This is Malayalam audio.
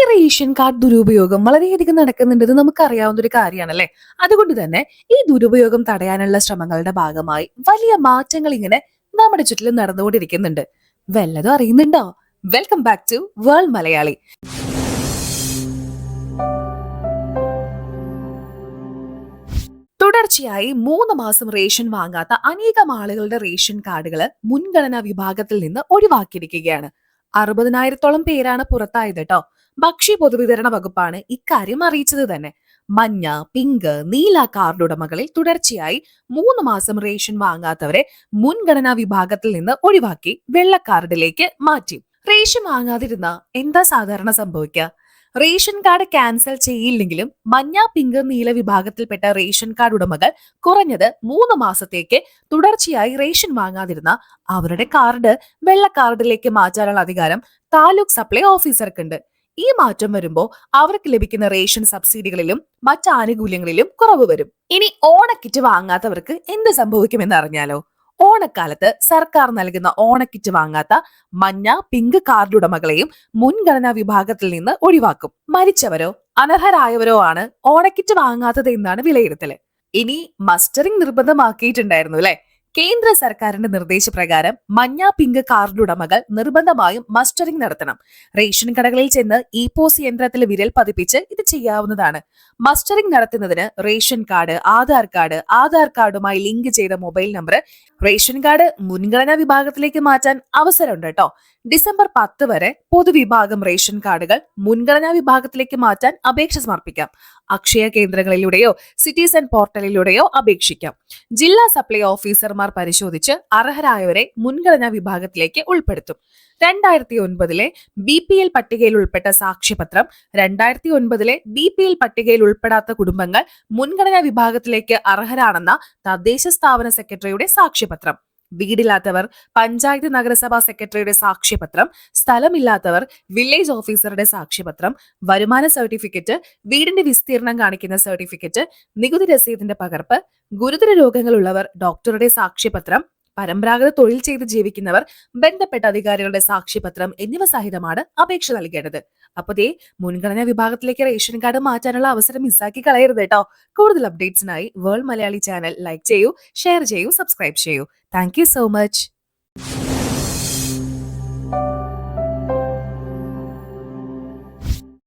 ഈ റേഷൻ കാർഡ് ദുരുപയോഗം വളരെയധികം നടക്കുന്നുണ്ടെന്ന് നമുക്കറിയാവുന്ന ഒരു കാര്യമാണല്ലേ? അതുകൊണ്ട് തന്നെ ഈ ദുരുപയോഗം തടയാനുള്ള ശ്രമങ്ങളുടെ ഭാഗമായി വലിയ മാറ്റങ്ങൾ ഇങ്ങനെ നമ്മുടെ ചുറ്റിലും നടന്നുകൊണ്ടിരിക്കുന്നുണ്ട്. വല്ലതും അറിയുന്നുണ്ടോ? Welcome back to world Malayali തുടർച്ചയായി മൂന്ന് മാസം റേഷൻ വാങ്ങാത്ത അനേകം ആളുകളുടെ റേഷൻ കാർഡുകൾ മുൻഗണനാ വിഭാഗത്തിൽ നിന്ന് ഒഴിവാക്കിയിരിക്കുകയാണ്. അറുപതിനായിരത്തോളം പേരാണ് പുറത്തായത് കേട്ടോ. ഭക്ഷ്യ പൊതുവിതരണ വകുപ്പാണ് ഇക്കാര്യം അറിയിച്ചത് തന്നെ. മഞ്ഞ പിങ്ക് നീല കാർഡ് ഉടമകളിൽ തുടർച്ചയായി മൂന്ന് മാസം റേഷൻ വാങ്ങാത്തവരെ മുൻഗണനാ വിഭാഗത്തിൽ നിന്ന് ഒഴിവാക്കി വെള്ള കാർഡിലേക്ക് മാറ്റി. റേഷൻ വാങ്ങാതിരുന്ന എന്താ സാധാരണ സംഭവിക്കുക റേഷൻ കാർഡ് ക്യാൻസൽ ചെയ്യില്ലെങ്കിലും മഞ്ഞ പിങ്ക് നീല വിഭാഗത്തിൽപ്പെട്ട റേഷൻ കാർഡ് ഉടമകൾ കുറഞ്ഞത് മൂന്ന് മാസത്തേക്ക് തുടർച്ചയായി റേഷൻ വാങ്ങാതിരുന്ന അവരുടെ കാർഡ് വെള്ള കാർഡിലേക്ക് മാറ്റാനുള്ള അധികാരം താലൂക്ക് സപ്ലൈ ഓഫീസർക്കുണ്ട്. ഈ മാറ്റം വരുമ്പോൾ അവർക്ക് ലഭിക്കുന്ന റേഷൻ സബ്സിഡികളിലും മറ്റ് ആനുകൂല്യങ്ങളിലും കുറവ് വരും. ഇനി ഓണക്കിറ്റ് വാങ്ങാത്തവർക്ക് എന്ത് സംഭവിക്കുമെന്ന് അറിഞ്ഞാലോ ഓണക്കാലത്ത് സർക്കാർ നൽകുന്ന ഓണക്കിറ്റ് വാങ്ങാത്ത മഞ്ഞ പിങ്ക് കാർഡ് ഉടമകളെയും മുൻഗണനാ വിഭാഗത്തിൽ നിന്ന് ഒഴിവാക്കും. മരിച്ചവരോ അനർഹരായവരോ ആണ് ഓണക്കിറ്റ് വാങ്ങാത്തത് എന്നാണ് വിലയിരുത്തൽ. ഇനി മസ്റ്ററിംഗ് നിർബന്ധമാക്കിയിട്ടുണ്ടായിരുന്നു അല്ലെ? കേന്ദ്ര സർക്കാരിന്റെ നിർദ്ദേശപ്രകാരം മഞ്ഞ പിങ്ക് കാർഡ് ഉടമകൾ നിർബന്ധമായും മസ്റ്ററിംഗ് നടത്തണം. റേഷൻ കടകളിൽ ചെന്ന് ഇ പോസ് യന്ത്രത്തിൽ വിരൽ പതിപ്പിച്ച് ഇത് ചെയ്യാവുന്നതാണ്. മസ്റ്ററിംഗ് നടത്തുന്നതിന് ration card Aadhaar card Aadhaar കാർഡുമായി link ചെയ്ത മൊബൈൽ നമ്പർ റേഷൻ കാർഡ് മുൻഗണനാ വിഭാഗത്തിലേക്ക് മാറ്റാൻ അവസരമുണ്ട് കേട്ടോ. ഡിസംബർ പത്ത് വരെ പൊതുവിഭാഗം റേഷൻ കാർഡുകൾ മുൻഗണനാ വിഭാഗത്തിലേക്ക് മാറ്റാൻ അപേക്ഷ സമർപ്പിക്കാം. അക്ഷയ കേന്ദ്രങ്ങളിലൂടെയോ സിറ്റിസൺ പോർട്ടലിലൂടെയോ അപേക്ഷിക്കാം. ജില്ലാ സപ്ലൈ ഓഫീസർമാർ പരിശോധിച്ച് അർഹരായവരെ മുൻഗണനാ വിഭാഗത്തിലേക്ക് ഉൾപ്പെടുത്തും. രണ്ടായിരത്തി ഒൻപതിലെ ബി പി എൽ പട്ടികയിൽ ഉൾപ്പെട്ട സാക്ഷ്യപത്രം രണ്ടായിരത്തി ഒൻപതിലെ ബി പി എൽ പട്ടികയിൽ ഉൾപ്പെടാത്ത കുടുംബങ്ങൾ മുൻഗണനാ വിഭാഗത്തിലേക്ക് അർഹരാണെന്ന തദ്ദേശ സ്ഥാപന സെക്രട്ടറിയുടെ സാക്ഷ്യപത്രം. വീടില്ലാത്തവർ പഞ്ചായത്ത് നഗരസഭാ സെക്രട്ടറിയുടെ സാക്ഷ്യപത്രം സ്ഥലമില്ലാത്തവർ വില്ലേജ് ഓഫീസറുടെ സാക്ഷ്യപത്രം വരുമാന സർട്ടിഫിക്കറ്റ് വീടിന്റെ വിസ്തീർണം കാണിക്കുന്ന സർട്ടിഫിക്കറ്റ് നികുതി രസീതിന്റെ പകർപ്പ് ഗുരുതര രോഗങ്ങളുള്ളവർ ഡോക്ടറുടെ സാക്ഷ്യപത്രം പരമ്പരാഗത തൊഴിൽ ചെയ്ത് ജീവിക്കുന്നവർ ബന്ധപ്പെട്ട അധികാരികളുടെ സാക്ഷ്യപത്രം എന്നിവ സഹിതമാണ് അപേക്ഷ നൽകേണ്ടത്. അപ്പൊ ദേ മുൻഗണനാ വിഭാഗത്തിലേക്ക് റേഷൻ കാർഡ് മാറ്റാനുള്ള അവസരം മിസ്സാക്കി കളയരുത് കേട്ടോ കൂടുതൽ അപ്ഡേറ്റ്സിനായി വേൾഡ് മലയാളി ചാനൽ ലൈക്ക് ചെയ്യൂ ഷെയർ ചെയ്യൂ സബ്സ്ക്രൈബ് ചെയ്യൂ. Thank so much.